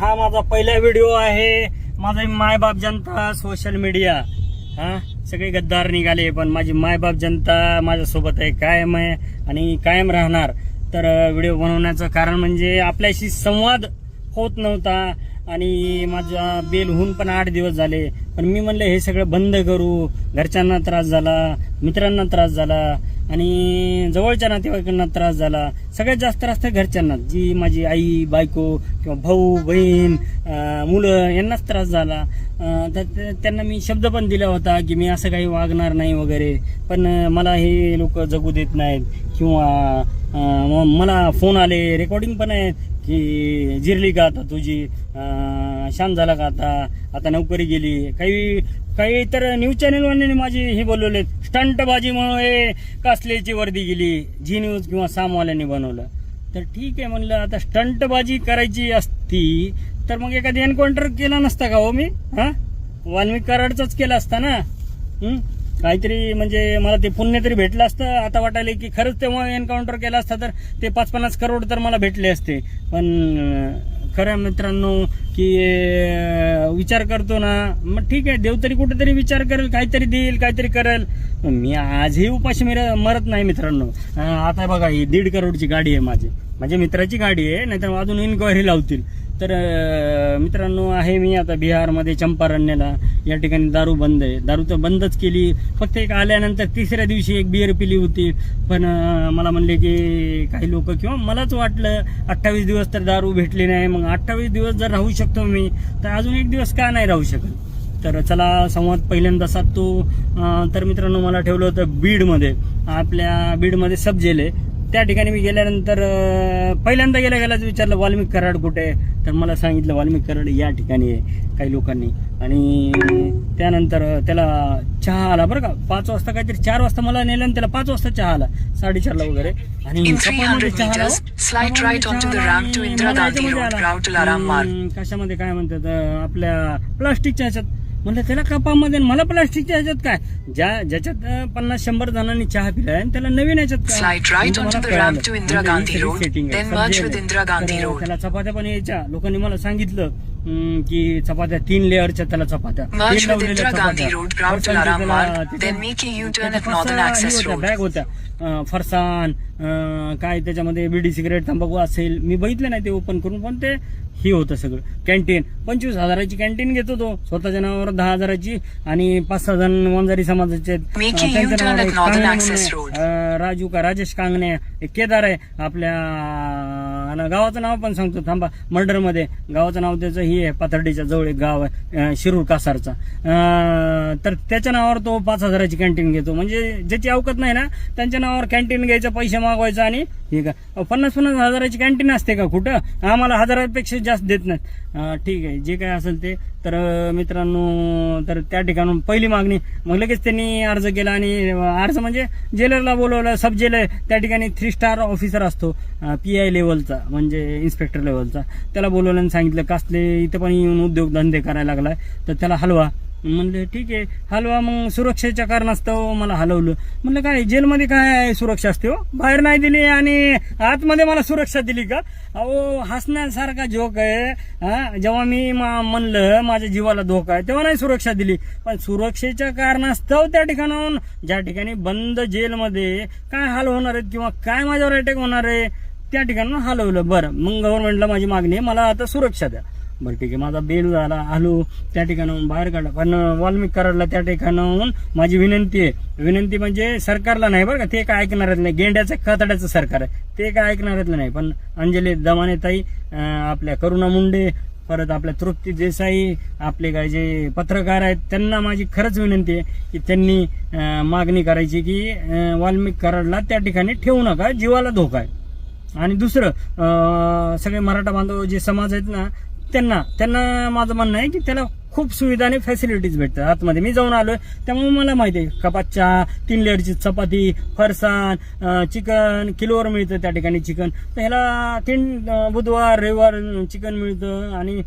हा माझा पहिला व्हिडिओ आहे. माझा मायबाप जनता सोशल मीडिया हा? सगळे गद्दार निघाले पण माझी मायबाप जनता माझ्यासोबत आहे कायम आहे आणि कायम राहणार. तर व्हिडिओ बनवण्याचं कारण म्हणजे आपल्याशी संवाद होत नव्हता आणि माझा बेल होऊन पण आठ दिवस झाले. पण मी म्हणलं हे सगळं बंद करू. घरच्यांना त्रास झाला मित्रांना त्रास झाला. आणि जवळच्या नातेवाईकांना त्रास झाला. सगळ्यात जास्त त्रास तर घरच्यांना. जी माझी आई बायको किंवा भाऊ बहीण मुलं यांनाच त्रास झाला. तर त्यांना मी शब्द पण दिला होता की मी असं काही वागणार नाही वगैरे. पण मला हे लोक जगू देत नाहीत. किंवा मला फोन आले. रेकॉर्डिंग पण आहे की जिरली का आता तुझी? शांत झाला का आता? आता नोकरी गेली. काही काही तर न्यूज चॅनलवाल्यांनी माझी हे बोलवले. स्टंटबाजीमुळे कासलेची वर्दी गेली? जी न्यूज किंवा सामवाल्यांनी बनवलं. तर ठीक आहे म्हणलं आता स्टंटबाजी करायची असती तर मग एखादी एन्काउंटर केला नसता का हो मी? हा? वाल्मिक कराडचाच केला असता ना? काहीतरी म्हणजे मला ते पुण्य तरी भेटलं असतं. आता वाटायला की खरंच तेव्हा एन्काउंटर केला असता तर ते पाच पन्नास करोड तर मला भेटले असते. पण खऱ्या मित्रांनो की विचार करतो ना. मग ठीक आहे देव तरी कुठेतरी विचार करेल काहीतरी देईल काहीतरी करेल. मी आजही उपाशी मिर मरत नाही मित्रांनो. आता बघा ही दीड करोडची गाडी आहे माझी. माझ्या मित्राची गाडी आहे नाहीतर अजून इन्क्वायरी लावतील. तर मित्रांनो आहे मी आता बिहारमध्ये चंपारण्याला. या ठिकाणी दारू बंद आहे. दारू तर बंदच केली. फक्त एक आल्यानंतर तिसऱ्या दिवशी एक बिअर पिली होती. पण मला म्हणले की काही लोक किंवा मलाच वाटलं अठ्ठावीस दिवस तर दारू भेटली नाही. मग अठ्ठावीस दिवस जर राहू शकतो मी तर अजून एक दिवस का नाही राहू शकत? तर चला संवाद पहिल्यांदा साधतो. तर मित्रांनो मला ठेवलं होतं बीडमध्ये. आपल्या बीडमध्ये सब जेल आहे. त्या ठिकाणी मी गेल्यानंतर पहिल्यांदा गेल्या गेल्याच विचारलं वाल्मिक कराड कुठे तर मला सांगितलं वाल्मिक कराड या ठिकाणी आहे काही लोकांनी आणि त्यानंतर त्याला चहा आला बरं का पाच वाजता काहीतरी चार वाजता मला नेलं आणि त्याला पाच वाजता चहा आला साडेचारला वगैरे आणि In कपामध्ये 300 चहा आला. meters, slide right onto the ramp to आणि Indira मला Gandhi याच्यामध्ये Road, आला. Route to Laram Marg. हम्म, कशामध्ये काय म्हणतात आपल्या प्लास्टिकच्या ह्याच्यात म्हणलं त्याला कपामध्ये मला प्लास्टिकच्या ह्याच्यात काय? ज्या ज्याच्यात पन्नास शंभर जणांनी चहा पिलाय आणि त्याला नवीन ह्याच्यात म्हणजे म्हणजे. त्याला चपात्या पण यायच्या. लोकांनी मला सांगितलं की चपात्या तीन लेअरच्या त्याला चपात्या. बॅग होत्या अं, काय त्याच्यामध्ये बिडी सिगरेट तंबाखू असेल मी बघितलं नाही ते ओपन करून पण ते हे होतं सगळं. कॅन्टीन पंचवीस हजाराची कॅन्टीन घेतो तो स्वतःच्या नावावर दहा हजाराची आणि पाच सहा जण वंजारी समाजाचे राजू का राजेश कांगणे केदार आहे आपल्या आणि गावाचं नाव पण सांगतो थांबा. मर्डरमध्ये गावाचं नाव त्याचं ही आहे पाथर्डीच्या जवळ एक गाव आहे शिरूर कासारचा. तर त्याच्या नावावर तो पाच हजाराची कॅन्टीन घेतो. म्हणजे ज्याची अवकत नाही ना त्यांच्या नावावर कॅन्टीन घ्यायचं पैसे मागवायचं आणि हे का पन्नास पन्नास हजाराची कॅन्टीन असते का कुठं? आम्हाला हजारापेक्षा जास्त देत नाहीत. ठीक आहे जे काय असेल ते. तर मित्रांनो तर त्या ठिकाणून पहिली मागणी मग लगेच त्यांनी अर्ज केला आणि अर्ज म्हणजे जेलरला बोलवलं सब जेलर त्या ठिकाणी थ्री स्टार ऑफिसर असतो पी आय लेवलचा म्हणजे इन्स्पेक्टर लेवलचा त्याला बोलवलं आणि सांगितलं कासले इथं पण येऊन उद्योगधंदे करायला लागलाय तर त्याला हलवा. म्हणले ठीक आहे हलवा मग सुरक्षेच्या कारणास्तव मला हलवलं. म्हणलं काय जेलमध्ये काय सुरक्षा असते हो? बाहेर नाही दिली आणि आतमध्ये मला सुरक्षा दिली का? अहो हसण्यासारखा जोक आहे हा? जेव्हा मी मा- म्हणलं माझ्या जीवाला धोका आहे तेव्हा नाही सुरक्षा दिली. पण सुरक्षेच्या कारणास्तव त्या ठिकाणाहून ज्या ठिकाणी बंद जेलमध्ये काय हाल होणार आहेत किंवा काय माझ्यावर अटॅक होणार आहे त्या ठिकाणी हलवलं. बरं मग गव्हर्नमेंटला माझी मागणी आहे मला आता सुरक्षा द्या. बरं ठीक आहे. माझा बेल झाला आलो त्या ठिकाणाहून बाहेर काढला पण वाल्मिक कराडला त्या ठिकाणाहून माझी विनंती आहे. विनंती म्हणजे सरकारला नाही बरं का ते काय ऐकणारच नाही. गेंड्याचं खतड्याचं सरकार आहे. ते काय ऐकणारच नाही. पण अंजली दमानेताई आपल्या करुणा मुंडे परत आपल्या तृप्ती देसाई आपले काय जे पत्रकार आहेत त्यांना माझी खरंच विनंती आहे की त्यांनी मागणी करायची की वाल्मिक कराडला त्या ठिकाणी ठेवू नका. जीवाला धोका आहे. आणि दुसरं सगळे मराठा बांधव जे समाज आहेत ना त्यांना त्यांना माझं म्हणणं आहे की त्याला खूप सुविधा आणि फॅसिलिटीज भेटतात. आतमध्ये मी जाऊन आलोय त्यामुळे मला माहिती आहे कपात चहा तीन लेअरची चपाती फरसाण चिकन किलोवर मिळतं त्या ठिकाणी चिकन. तर ह्याला तीन बुधवार रविवार चिकन मिळतं आणि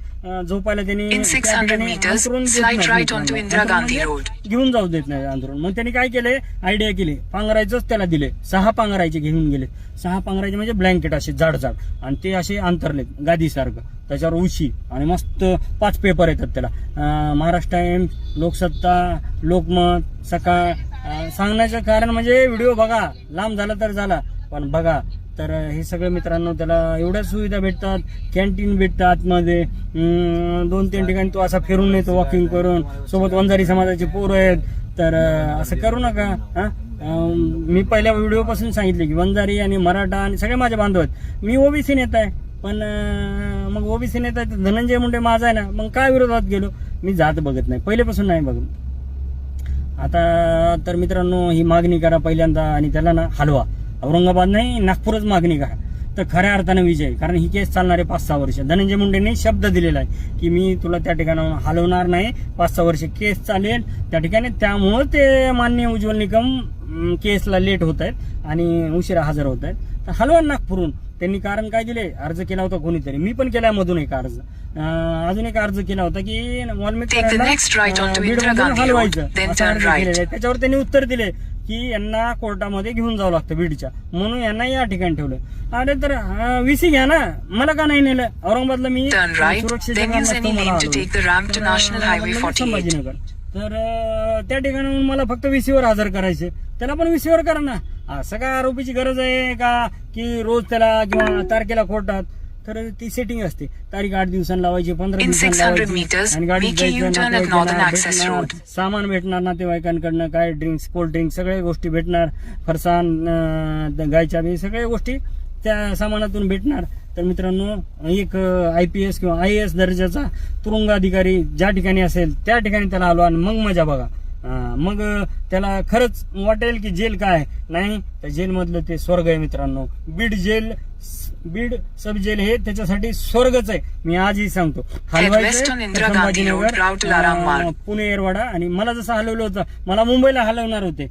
झोपायला त्यांनी In त्या 600 ठिकाणी meters, अंथरूण देत slide नाहीत right मित्रांनो. onto Indira अंथरूण Gandhi Road. घेऊन जाऊ देत नाही अंथरूण मग त्यांनी काय केले आयडिया केली. पांघरायचंच त्याला दिले. सहा पांघरायचे घेऊन गेले. सहा पांघरायचे म्हणजे ब्लँकेट असे जाड जाड आणि ते असे अंतरलेत गादीसारखं. त्याच्यावर उशी आणि मस्त पाच पेपर येतात त्याला. महाराष्ट्र टाइम्स लोकसत्ता लोकमत सकाळ सांगण्याचं कारण म्हणजे व्हिडिओ बघा. लांब झाला तर झाला पण बघा. तर हे सगळं मित्रांनो त्याला एवढ्या सुविधा भेटतात कॅन्टीन भेटतं आतमध्ये दोन तीन ठिकाणी तो असा फिरून येतो वॉकिंग करून. सोबत वंजारी समाजाचे पोरं आहेत. तर असं करू नका. हां? मी पहिल्या व्हिडिओपासून सांगितले की वंजारी आणि मराठा आणि सगळे माझे बांधव आहेत. मी ओबीसी नेता आहे. पण मग ओबीसी नेता तर धनंजय मुंडे माझा आहे ना मग काय विरोधात गेलो? मी जात बघत नाही. पहिल्यापासून नाही बघत. आता तर मित्रांनो ही मागणी करा पहिल्यांदा आणि त्याला ना हलवा. औरंगाबाद नाही नागपूरच मागणी करा. तर खऱ्या अर्थानं विजय. कारण ही केस चालणार आहे पाच सहा वर्ष. धनंजय मुंडेने शब्द दिलेला आहे की मी तुला त्या ठिकाणाहून हलवणार नाही. पाच सहा वर्ष केस चालेल त्या ठिकाणी. त्यामुळं ते मान्य उज्ज्वल निगम केसला लेट होत आहेत आणि उशिरा हजर होत आहेत. तर हलवा नागपूरहून. त्यांनी कारण काय दिले? अर्ज केला होता कोणीतरी. मी पण केला मधून एक अर्ज. अजून एक अर्ज केला होता की हलवायचं. त्याच्यावर त्यांनी उत्तर दिले की यांना कोर्टामध्ये घेऊन जावं लागतं बीडच्या. म्हणून यांना या ठिकाणी ठेवलं. अरे तर विसी घ्या ना. मला का नाही नेलं? औरंगाबादला मी Turn right, सुरक्षेच्या then use any कारणास्तव मला name to हलवलं. take the ramp to तर, National अं, Highway 48. संभाजीनगर. तर त्या ठिकाणी मला फक्त विसीवर हजर करायचे. त्याला पण विसीवर करा ना. असं काय आरोपीची गरज आहे का की रोज त्याला किंवा तारखेला कोर्टात? तर ती सेटिंग असते. तारीख आठ दिवसांनी लावायची पंधरा दिवसांनी 600 लावायची. meters, आणि गाडीत make a जायचं, U-turn at नातेवाईकांना Northern Access भेटणार, Road. सामान भेटणार नातेवाईकांकडनं काय ड्रिंक्स कोल्ड ड्रिंक्स सगळ्या गोष्टी भेटणार. फरसाण अं, गायच्या बी सगळ्या गोष्टी त्या सामानातून भेटणार. तर मित्रांनो एक आय पी एस किंवा आय एस दर्जाचा तुरुंग अधिकारी ज्या ठिकाणी असेल त्या ठिकाणी त्याला आलो आणि मग मजा बघा. मग त्याला खरंच वाटेल की जेल काय? नाही तर जेलमधलं ते स्वर्ग आहे मित्रांनो. Beed jail Beed sub jail हे त्याच्यासाठी स्वर्गच आहे. मी आजही सांगतो. अं, पुणे एरवाडा आणि मला जसं हलवलं होतं मला मुंबईला हलवणार होते.